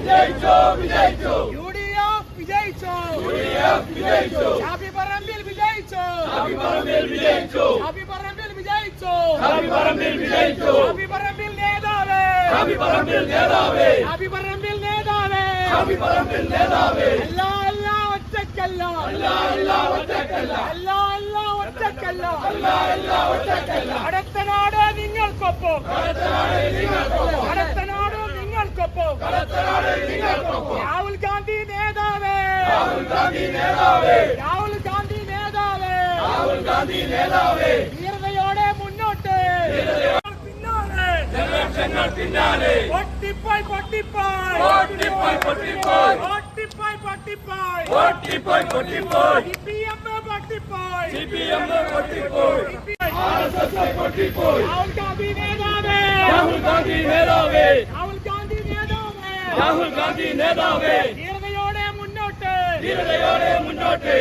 വിജയിച്ചോ വിജയിച്ചോ. U D F വിജയിച്ചോ. U D F വിജയിച്ചോ. ഷാഫി പറമ്പിൽ വിജയിച്ചോ. ഷാഫി പറമ്പിൽ വിജയിച്ചോ. ഷാഫി പറമ്പിൽ വിജയിച്ചോ. ഷാഫി പറമ്പിൽ വിജയിച്ചോ. ഷാഫി പറമ്പിൽ നേതാവേ. ഷാഫി പറമ്പിൽ നേതാവേ. ഷാഫി പറമ്പിൽ നേതാവേ. ഷാഫി പറമ്പിൽ നേതാവേ. അല്ല അല്ല ഒറ്റക്കല്ല അല്ല അല്ല ഒറ്റക്കല്ല അല്ല അല്ല ഒറ്റക്കല്ല അല്ല അല്ല ഒറ്റക്കല്ല അടുത്ത നാട് നിങ്ങൾക്കൊപ്പം. അടുത്ത നാട് നിങ്ങൾക്കൊപ്പം. അടുത്ത നാട് രാഹുൽ ഗാന്ധി നേതാവേ. ധീരതയോടെ മുന്നോട്ട്. പിന്നാലെ. പൊട്ടിപ്പോയി പൊട്ടിപ്പോയി. പൊട്ടിപ്പോയി പൊട്ടിപ്പോയി. സിപിഎം പൊട്ടിപ്പോയി. രാഹുൽ ഗാന്ധി നേതാവേ. രാഹുൽ ഗാന്ധി നേതാവേ. രാഹുൽ ഗാന്ധി നേതാവേ. രാഹുൽ ഗാന്ധി നേതാവേ. ധീരതയോടെ മുന്നോട്ട് ധീരതയോടെ മുന്നോട്ട്.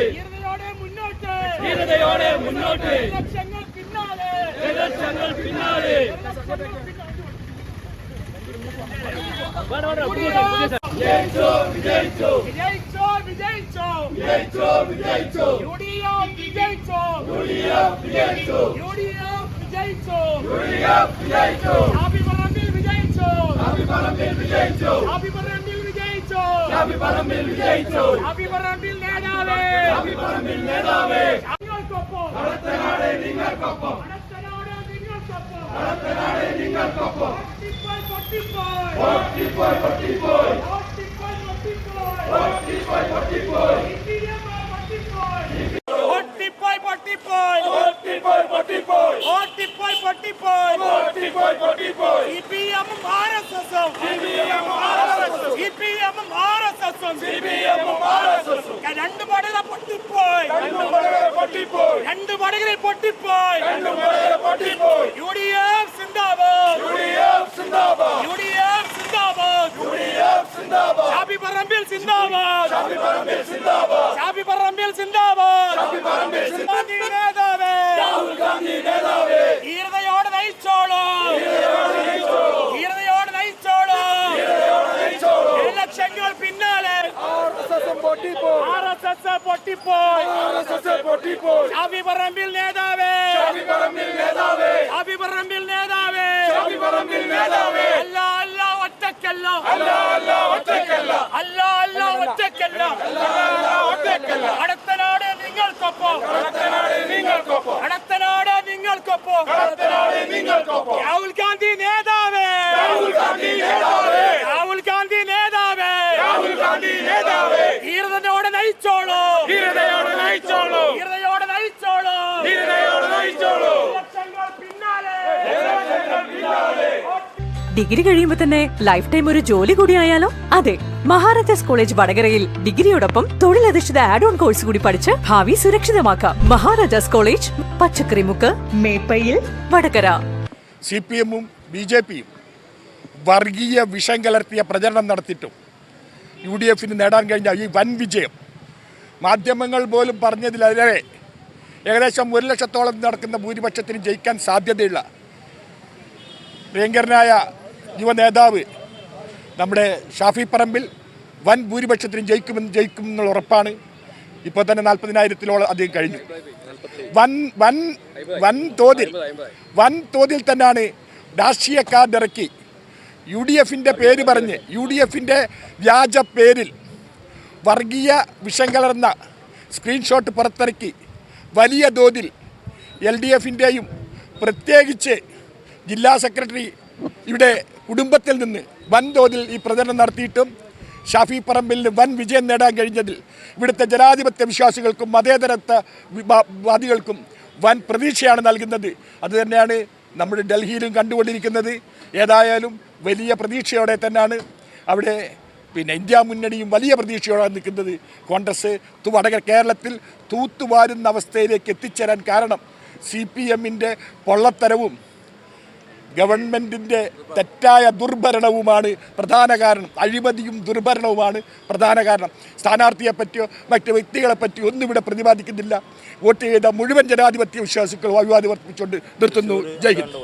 ധീരതയോടെ മുന്നോട്ട്. ലക്ഷങ്ങൾ പിന്നാലെ. വിജയിച്ചോ വിജയിച്ചോ വിജയിച്ചോ വിജയിച്ചോ വിജയിച്ചോ വിജയിച്ചോ യു ഡി എഫ് വിജയിച്ചോ. യു ഡി എഫ് വിജയിച്ചോ യു ഡി എഫ് വിജയിച്ചോ. യു ഡി എഫ് വിജയിച്ചോ. അഭിപറമ്പിൽ വിജയിച്ചോ. അഭിപറമ്പിൽ വിജയിച്ചോ. അഭിപറമ്പിൽ വിജയിച്ചോ ഷാഫി പറമ്പിൽ വിജയിച്ചു ഷാഫി പറമ്പിൽ വിജയിച്ചോ ഷാഫി പറമ്പിൽ വിജയിച്ചു ഷാഫി പറമ്പിൽ നേതാവേ ഷാഫി പറമ്പിൽ നേതാവേ നിങ്ങൾക്കൊപ്പം അടുത്തനാട് നിങ്ങൾക്കൊപ്പം അടുത്തനാട് നിങ്ങൾക്കൊപ്പം അടുത്തനാട് നിങ്ങൾക്കൊപ്പം പൊട്ടിപ്പോയി പൊട്ടിപ്പോയി പൊട്ടിപ്പോയി പൊട്ടിപ്പോയി പൊട്ടിപ്പോയി പൊട്ടിപ്പോയി പൊട്ടിപ്പോയി പൊട്ടിപ്പോയി പൊട്ടിപ്പോയി പൊട്ടിപ്പോയി പൊട്ടിപ്പോയി പൊട്ടിപ്പോയി പൊട്ടിപ്പോയി പൊട്ടിപ്പോയി പൊട്ടിപ്പോയി സിപിഎമ്മും ആർഎസ്എസും രണ്ട് പടകളെ പൊട്ടിപ്പോയി രണ്ട് പടകളെ പൊട്ടിപ്പോയി രണ്ട് പടകളെ പൊട്ടിപ്പോയി ആർഎസ്എസ് പൊട്ടിപ്പോയി. ആർഎസ്എസ് പൊട്ടിപ്പോയി. അഭിപറമ്പിൽ നേതാവേ. അഭിപറമ്പിൽ നേതാവേ. അഭിപറമ്പിൽ നേതാവേ. അഭിപറമ്പിൽ നേതാവേ. അല്ല അല്ല ഒറ്റക്കല്ല അല്ല അല്ല ഒറ്റക്കല്ല അല്ല അല്ല ഒറ്റക്കല്ല ഡിഗ്രി കഴിയുമ്പോൾ തന്നെ ലൈഫ് ടൈം ഒരു ജോലി കൂടി ആയാലോ? അതെ മഹാരാജാസ് കോളേജ് വടകരയിൽ ഡിഗ്രിയോടൊപ്പം തൊഴിലധിഷ്ഠിത ആഡ് ഓൺ കോഴ്സ് കൂടി പഠിച്ച് ഭാവി സുരക്ഷിതമാക്കാം. Maharajas college Pachakkarimukku Meppayil Vadakara. C P എമ്മും ബി ജെ പിയും വർഗീയ വിഷം കലർത്തിയ പ്രചരണം നടത്തിയിട്ടും യു ഡി എഫിന് നേടാൻ കഴിഞ്ഞ ഈ വൻ വിജയം. മാധ്യമങ്ങൾ പോലും പറഞ്ഞതിലേറെ ഏകദേശം ഒരു ലക്ഷത്തോളം നടക്കുന്ന ഭൂരിപക്ഷത്തിന് ജയിക്കാൻ സാധ്യതയുള്ള പ്രിയങ്കരനായ യുവ നേതാവ് നമ്മുടെ ഷാഫി പറമ്പിൽ വൻ ഭൂരിപക്ഷത്തിനും ജയിക്കുമെന്ന് ജയിക്കും എന്നുള്ള ഉറപ്പാണ്. ഇപ്പോൾ തന്നെ നാൽപ്പതിനായിരത്തിലോളം അധികം കഴിഞ്ഞു. വൻ വൻ വൻ തോതിൽ വൻ തോതിൽ തന്നെയാണ് രാഷ്ട്രീയ കാർഡിറക്കി യു ഡി എഫിന്റെ പേര് പറഞ്ഞ് യു ഡി എഫിന്റെ വ്യാജ പേരിൽ വർഗീയ വിഷം കലർന്ന സ്ക്രീൻഷോട്ട് പുറത്തിറക്കി വലിയ തോതിൽ എൽ ഡി എഫിന്റെയും പ്രത്യേകിച്ച് ജില്ലാ സെക്രട്ടറി ഇവിടെ കുടുംബത്തിൽ നിന്ന് വൻതോതിൽ ഈ പ്രചരണം നടത്തിയിട്ടും ഷാഫി പറമ്പിൽ വൻ വിജയം നേടാൻ കഴിഞ്ഞതിൽ ഇവിടുത്തെ ജനാധിപത്യ വിശ്വാസികൾക്കും മതേതരത്വ വാദികൾക്കും വൻ പ്രതീക്ഷയാണ് നൽകുന്നത്. അതുതന്നെയാണ് നമ്മൾ ഡൽഹിയിലും കണ്ടുകൊണ്ടിരിക്കുന്നത്. ഏതായാലും വലിയ പ്രതീക്ഷയോടെ തന്നെയാണ് അവിടെ പിന്നെ ഇന്ത്യ മുന്നണിയും വലിയ പ്രതീക്ഷയോടെ നിൽക്കുന്നത്. കോൺഗ്രസ് വടക കേരളത്തിൽ തൂത്തുവാരുന്ന അവസ്ഥയിലേക്ക് എത്തിച്ചേരാൻ കാരണം സി പി എമ്മിന്റെ പൊള്ളത്തരവും ഗവൺമെന്റിന്റെ തെറ്റായ ദുർഭരണവുമാണ് പ്രധാന കാരണം. അഴിമതിയും ദുർഭരണവുമാണ് പ്രധാന കാരണം. സ്ഥാനാർത്ഥിയെ പറ്റിയോ മറ്റ് വ്യക്തികളെ പറ്റിയോ ഒന്നും ഇവിടെ പ്രതിപാദിക്കുന്നില്ല. വോട്ട് ചെയ്ത മുഴുവൻ ജനാധിപത്യ വിശ്വാസികളും അഭിവാദി വർപ്പിച്ചുകൊണ്ട് നിർത്തുന്നു. ജയ് ഹിന്ദ്.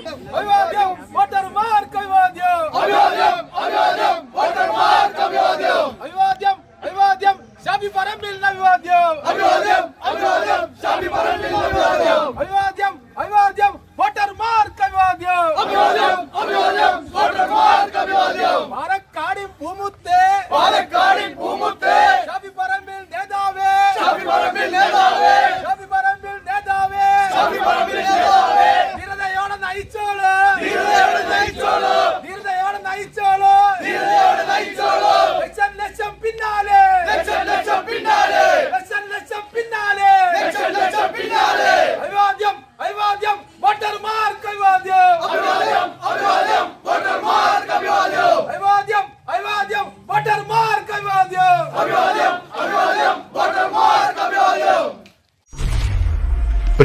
അഭിവാദ്യം അഭിവാദ്യം. അഭിവാദ്യം അഭിവാദ്യം വോട്ടർമാർക്ക് അഭിവാദ്യം അഭിവാദ്യം അഭിവാദ്യം ഷാഫി പറമ്പിലിന് അഭിവാദ്യം അഭിവാദ്യം അഭിവാദ്യം ഷാഫി പറമ്പിലിന് അഭിവാദ്യം അഭിവാദ്യം അഭിവാദ്യം വോട്ടർമാർക്ക് അഭിവാദ്യം അഭിവാദ്യം അഭിവാദ്യം വോട്ടർമാർക്ക് അഭിവാദ്യം പാലക്കാടിൻ പൂമുത്തേ പാലക്കാടിൻ പൂമുത്തേ ഷാഫി പറമ്പിൽ നേതാവേ ഷാഫി പറമ്പിൽ നേതാവേ ഷാഫി പറമ്പിൽ നേതാവേ ഷാഫി പറമ്പിൽ നേതാവേ ധീരതയോടെ നയിച്ചോളൂ ധീരതയോടെ നയിച്ചോളൂ ധീരതയോടെ നയിച്ചോളൂ ധീരതയോടെ നയിച്ചോളൂ ലക്ഷം ലക്ഷം പിന്നാലെ ലക്ഷം ലക്ഷം പിന്നാലെ ലക്ഷം ലക്ഷം പിന്നാലെ ലക്ഷം ലക്ഷം പിന്നാലെ അഭിവാദ്യം അഭിവാദ്യം വോട്ടർമാർക്ക് അഭിവാദ്യം അഭിവാദ്യം അഭിവാദ്യം വോട്ടർമാർക്ക് അഭിവാദ്യം അഭിവാദ്യം അഭിവാദ്യം വോട്ടർമാർക്ക് അഭിവാദ്യം അഭിവാദ്യം അഭിവാദ്യം വോട്ടർമാർക്ക് അഭിവാദ്യം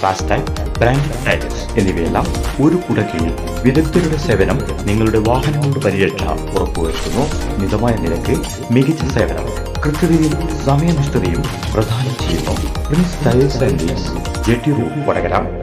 FASTag brand tyres എന്നിവയെല്ലാം ഒരു കുടക്കീഴിൽ വിദഗ്ധരുടെ സേവനം നിങ്ങളുടെ വാഹനങ്ങളുടെ പരിരക്ഷ ഉറപ്പുവരുത്തുന്നു. മിതമായ നിരക്ക് മികച്ച സേവനം കൃത്യതയും സമയനിഷ്ഠതയും പ്രദാനം ചെയ്യുന്നു. Prince tyres and J T road Vadakara.